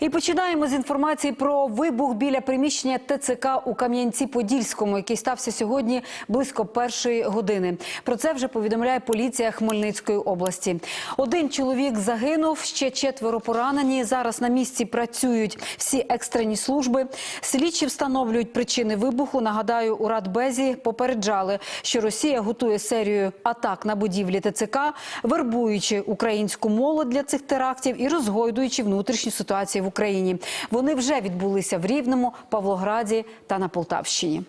І починаємо з інформації про вибух біля приміщення ТЦК у Кам'янці-Подільському, який стався сьогодні близько першої години. Про це вже повідомляє поліція Хмельницької області. Один чоловік загинув, ще четверо поранені. Зараз на місці працюють всі екстрені служби. Слідчі встановлюють причини вибуху. Нагадаю, у Радбезі попереджали, що Росія готує серію атак на будівлі ТЦК, вербуючи українську молодь для цих терактів і розгойдуючи внутрішню ситуацію в Україні. Вони вже відбулися в Рівному, Павлограді та на Полтавщині.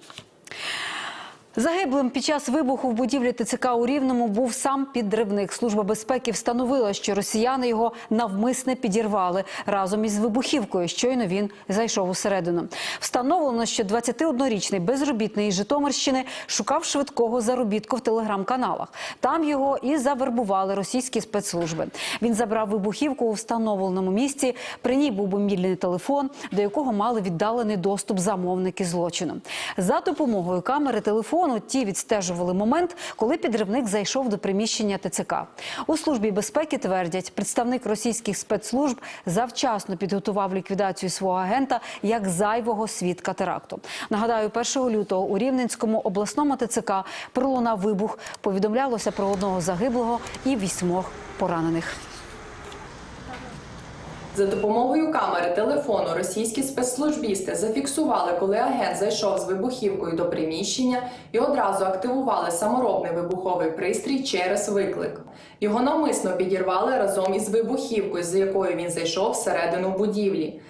Загиблим під час вибуху в будівлі ТЦК у Рівному був сам підривник. Служба безпеки встановила, що росіяни його навмисне підірвали разом із вибухівкою. Щойно він зайшов усередину. Встановлено, що 21-річний безробітний із Житомирщини шукав швидкого заробітку в телеграм-каналах. Там його і завербували російські спецслужби. Він забрав вибухівку у встановленому місці. При ній був мобільний телефон, до якого мали віддалений доступ замовники злочину. За допомогою камери телефону ті відстежували момент, коли підривник зайшов до приміщення ТЦК. У службі безпеки твердять, представник російських спецслужб завчасно підготував ліквідацію свого агента як зайвого свідка теракту. Нагадаю, 1 лютого у Рівненському обласному ТЦК пролунав вибух. Повідомлялося про одного загиблого і вісьмох поранених. За допомогою камери телефону російські спецслужбісти зафіксували, коли агент зайшов з вибухівкою до приміщення і одразу активували саморобний вибуховий пристрій через виклик. Його навмисно підірвали разом із вибухівкою, з якою він зайшов всередину будівлі.